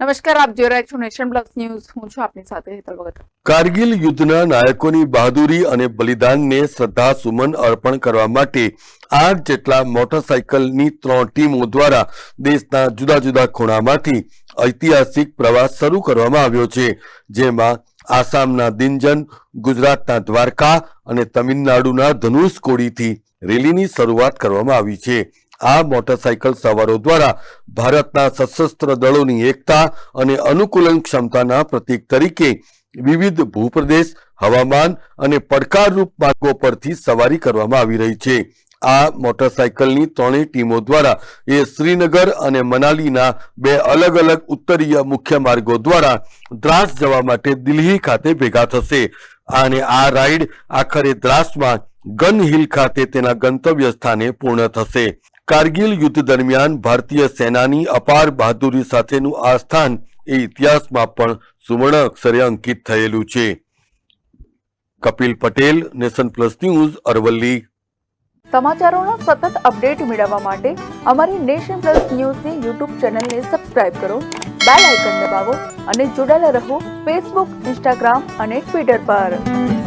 નમસ્કાર, આપ જોઈ રહ્યા છો નેશન પ્લસ ન્યૂઝ. હું છું આપની સાથે હેતલ ભગત. કારગિલ યુદ્ધના નાયકોની બહાદુરી અને બલિદાનને શ્રદ્ધા, સુમન અર્પણ કરવા માટે આઠ જેટલા મોટરસાયકલની ત્રણ ટીમો દ્વારા દેશના જુદા જુદા ખૂણામાંથી ઐતિહાસિક પ્રવાસ શરૂ કરવામાં આવ્યો છે, જેમાં આસામના દિનજન, ગુજરાતના દ્વારકા અને તમિલનાડુના ધનુષકોડીથી રેલીની શરૂઆત કરવામાં આવી છે. આ મોટરસાયકલ સવારો દ્વારા ભારતના સશસ્ત્ર દળોની એકતા અને અનુકૂલન ક્ષમતાના પ્રતીક તરીકે વિવિધ ભૂપ્રદેશ, હવામાન અને પડકારરૂપ માર્ગો પરથી સવારી કરવામાં આવી રહી છે. આ મોટરસાયકલની ત્રણેય ટીમો દ્વારા એ શ્રીનગર અને મનાલીના બે અલગ અલગ ઉત્તરીય મુખ્ય માર્ગો દ્વારા દ્રાસ જવા માટે દિલ્હી ખાતે ભેગા થશે. અને આ રાઈડ આખરે દ્રાસમાં ગન હિલ ખાતે તેના ગંતવ્ય સ્થાને પૂર્ણ થશે. કારગિલ યુદ્ધ દરમિયાન ભારતીય સેનાની અપાર બહાદુરી સાથેનું આ સ્થાન એ ઇતિહાસમાં પણ સુવર્ણ અક્ષરે અંકિત થયેલું છે. Kapil Patel, Nation Plus News, Aravalli. સમાચારોનો સતત અપડેટ મેળવવા માટે અમારી નેશન પ્લસ ન્યૂઝની યુટ્યુબ ચેનલને સબસ્ક્રાઇબ કરો, બેલ આઇકન દબાવો અને જોડાયેલા રહો ફેસબુક, ઇન્સ્ટાગ્રામ અને ટ્વિટર પર.